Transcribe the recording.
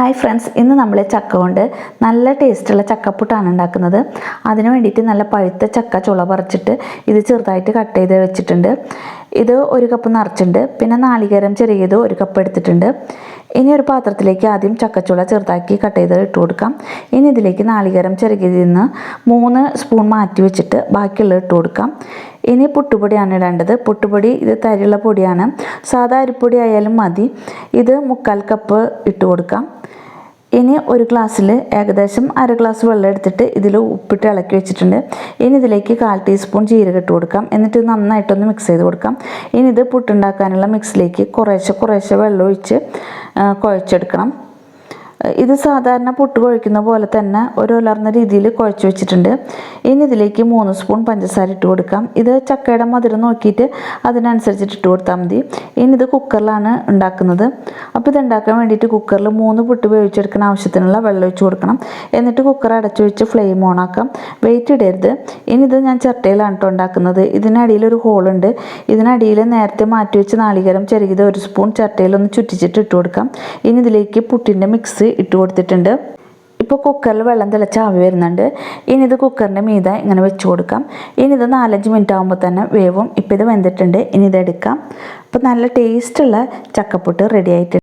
Hi friends ഇന്ന് നമ്മൾ ചക്ക കൊണ്ട് നല്ല ടേസ്റ്റുള്ള ചക്കപ്പുട്ടാണ് ഉണ്ടാക്കുന്നത്. അതിന് വേണ്ടിയിട്ട് നല്ല പഴുത്ത ചക്ക ചുള പറിച്ചിട്ട് ഇത് ചെറുതായിട്ട് കട്ട് ചെയ്ത് വെച്ചിട്ടുണ്ട്. ഇത് ഒരു കപ്പ് നിറച്ചിട്ടുണ്ട്. പിന്നെ നാളികേരം ചെറിയത് ഒരു കപ്പ് എടുത്തിട്ടുണ്ട്. ഇനി ഒരു പാത്രത്തിലേക്ക് ആദ്യം ചക്കച്ചുള ചെറുതാക്കി കട്ട് ചെയ്ത് ഇട്ട് കൊടുക്കാം. ഇനി ഇതിലേക്ക് നാളികേരം ചെറുകിയതിൽ നിന്ന് മൂന്ന് സ്പൂൺ മാറ്റി വെച്ചിട്ട് ബാക്കിയുള്ളത് ഇട്ട് കൊടുക്കാം. ഇനി പുട്ടുപൊടിയാണ് ഇടേണ്ടത്. പുട്ടുപൊടി ഇത് തരിയുള്ള പൊടിയാണ്. സാധാ അരിപ്പൊടി ആയാലും മതി. ഇത് മുക്കാൽ കപ്പ് ഇട്ട് കൊടുക്കാം. ഇനി ഒരു ഗ്ലാസ്സിൽ ഏകദേശം അര ഗ്ലാസ് വെള്ളം എടുത്തിട്ട് ഇതിൽ ഉപ്പിട്ട് ഇളക്കി വെച്ചിട്ടുണ്ട്. ഇനി ഇതിലേക്ക് കാൽ ടീസ്പൂൺ ജീരക ഇട്ട് കൊടുക്കാം. എന്നിട്ട് നന്നായിട്ടൊന്ന് മിക്സ് ചെയ്ത് കൊടുക്കാം. ഇനി ഇത് പുട്ടുണ്ടാക്കാനുള്ള മിക്സിലേക്ക് കുറേശ്ശെ കുറേശ്ശെ വെള്ളം ഒഴിച്ച് കുഴച്ചെടുക്കണം. ഇത് സാധാരണ പുട്ട് കുഴക്കുന്ന പോലെ തന്നെ ഒരു ഉലർന്ന രീതിയിൽ കുഴച്ച് വെച്ചിട്ടുണ്ട്. ഇനി ഇതിലേക്ക് മൂന്ന് സ്പൂൺ പഞ്ചസാര ഇട്ട് കൊടുക്കാം. ഇത് ചക്കയുടെ മധുരം നോക്കിയിട്ട് അതിനനുസരിച്ചിട്ട് ഇട്ട് കൊടുത്താൽ മതി. ഇനി ഇത് കുക്കറിലാണ് ഉണ്ടാക്കുന്നത്. അപ്പോൾ ഇത് ഉണ്ടാക്കാൻ വേണ്ടിയിട്ട് കുക്കറിൽ മൂന്ന് പുട്ട് വേവിച്ചെടുക്കുന്ന ആവശ്യത്തിനുള്ള വെള്ളം ഒഴിച്ച് കൊടുക്കണം. എന്നിട്ട് കുക്കർ അടച്ചു വെച്ച് ഫ്ലെയിം ഓൺ ആക്കാം. വെയിറ്റ് ഇടരുത്. ഇനി ഇത് ഞാൻ ചിരട്ടയിലാണ് കേട്ടോ ഉണ്ടാക്കുന്നത്. ഇതിനടിയിൽ ഒരു ഹോളുണ്ട് ഇതിനടിയിൽ നേരത്തെ മാറ്റി വെച്ച് നാളികേരം ചെറുകിയത് ഒരു സ്പൂൺ ചിരട്ടയിലൊന്ന് ചുറ്റിച്ചിട്ട് ഇട്ട് കൊടുക്കാം. ഇനി ഇതിലേക്ക് പുട്ടിന്റെ മിക്സ് ഇട്ട് കൊടുത്തിട്ടുണ്ട്. ഇപ്പോൾ കുക്കറിൽ വെള്ളം തിളച്ച് ആവി വരുന്നുണ്ട്. ഇനി ഇത് കുക്കറിന്റെ മീത ഇങ്ങനെ വെച്ച് കൊടുക്കാം. ഇനി ഇത് നാലഞ്ച് മിനിറ്റ് ആകുമ്പോൾ തന്നെ വേവും. ഇപ്പോൾ ഇത് വെന്തിട്ടുണ്ട്. ഇനി ഇത് എടുക്കാം. അപ്പോൾ നല്ല ടേസ്റ്റുള്ള ചക്കപ്പുട്ട് റെഡി ആയിട്ടുണ്ട്.